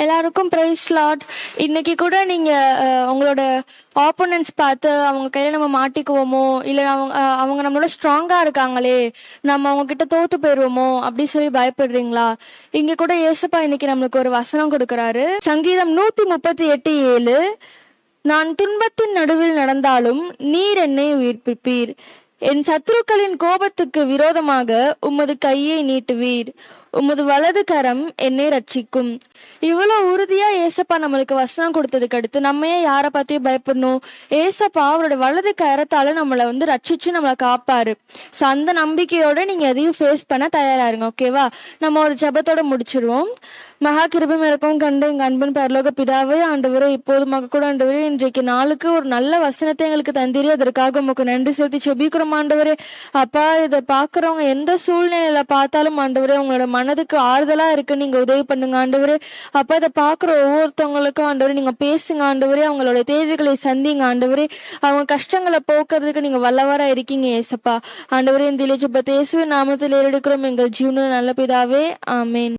எல்லாருக்கும் price lot இன்னைக்கு கூட நீங்கள் உங்களோட ஆப்போனன்ஸ் பார்த்து அவங்க கையில் நம்ம மாட்டிக்குவோமோ இல்லை அவங்க அஹ், அவங்க நம்மளோட ஸ்ட்ராங்காக இருக்காங்களே நம்ம அவங்க கிட்ட தோத்து போயிடுவோமோ அப்படி சொல்லி பயப்படுறீங்களா? இங்கே கூட ஏசப்பா இன்னைக்கு நம்மளுக்கு ஒரு வசனம் கொடுக்குறாரு. சங்கீதம் நூற்றி முப்பத்தி எட்டு ஏழு. நான் துன்பத்தின் நடுவில் நடந்தாலும் நீர் என்னை உயிர்ப்பிப்பீர். என் சத்துருக்களின் கோபத்துக்கு விரோதமாக உமது கையை நீட்டுவீர். உமது வலது கரம் என்னை ரட்சிக்கும். இவ்வளோ உறுதியா ஏசப்பா நம்மளுக்கு வசனம் கொடுத்ததுக்கு அடுத்து நம்ம ஏன் யாரை பத்தியும் பயப்படணும்? ஏசப்பா அவரோட வலது கரத்தால நம்மளை வந்து ரட்சிச்சு நம்மளை காப்பாரு. ஸோ அந்த நம்பிக்கையோட நீங்க எதையும் ஃபேஸ் பண்ண தயாரா இருங்க ஓகேவா நம்ம ஒரு ஜெபத்தோட முடிச்சிருவோம். மகா கிருபம் இருக்கும் கண்டு எங்க அன்பன் பரலோக பிதாவே ஆண்டவரே இப்போதுமாக கூட ஆண்டவரே இன்றைக்கு நாளுக்கு ஒரு நல்ல வசனத்தை எங்களுக்கு தந்திரி. அதற்காக உமக்கு நன்றி செலுத்தி செபிக்கிறோம் ஆண்டவரே. அப்பா இதை பார்க்குறவங்க எந்த சூழ்நிலையில பார்த்தாலும் ஆண்டவரே உங்களோட மனதுக்கு ஆறுதலா இருக்கு. நீங்க உதவி பண்ணுங்க ஆண்டவர். அப்ப இதை பாக்குற ஒவ்வொருத்தவங்களுக்கும் ஆண்டவர் நீங்க பேசுங்க ஆண்டவரே. அவங்களோட தேவைகளை சந்திங்க ஆண்டவரே. அவங்க கஷ்டங்களை போக்குறதுக்கு நீங்க வல்லவரா இருக்கீங்க ஏசப்பா. ஆண்டவரே இந்த இளைச்சப்ப நாமத்தில் எடுக்கிறோம் எங்கள் ஜீவன நல்ல பிதாவே ஆமேன்.